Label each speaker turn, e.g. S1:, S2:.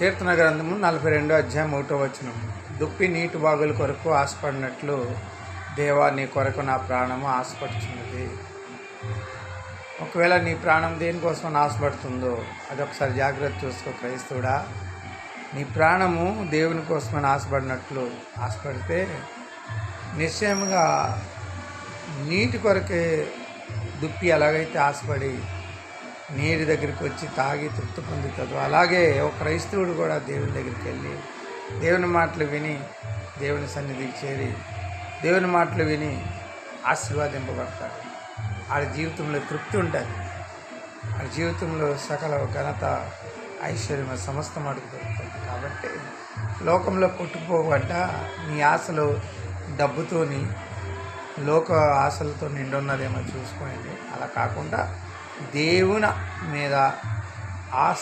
S1: కీర్తన గ్రంథము నలభై రెండో అధ్యాయం ఒకటో వచనం. దుప్పి నీటి బాగుల కొరకు ఆశపడినట్లు దేవా నీ కొరకు నా ప్రాణము ఆశపడుతున్నది ఒకవేళ నీ ప్రాణం దేనికోసం ఆశపడుతుందో అది ఒకసారి జాగ్రత్త చూసుకో క్రైస్తవుడా. నీ ప్రాణము దేవుని కోసమని ఆశపడినట్లు ఆశపడితే నిశ్చయముగా నీటి కొరకే దుప్పి ఎలాగైతే ఆశపడి నీటి దగ్గరికి వచ్చి తాగి తృప్తి పొందుతుంది అలాగే ఒక క్రైస్తవుడు కూడా దేవుని దగ్గరికి వెళ్ళి దేవుని మాటలు విని దేవుని సన్నిధికి చేరి దేవుని మాటలు విని ఆశీర్వాదింపబడతాడు. ఆడి జీవితంలో తృప్తి ఉంటుంది. ఆడి జీవితంలో సకల ఘనత ఐశ్వర్యం సమస్తం అడుగు దొరుకుతుంది. కాబట్టి లోకంలో కొట్టుకుపోబడ్డ నీ ఆశలు డబ్బుతోని లోక ఆశలతో నిండున్నదేమో చూసుకోండి. అలా కాకుండా దేవుని మీద ఆశ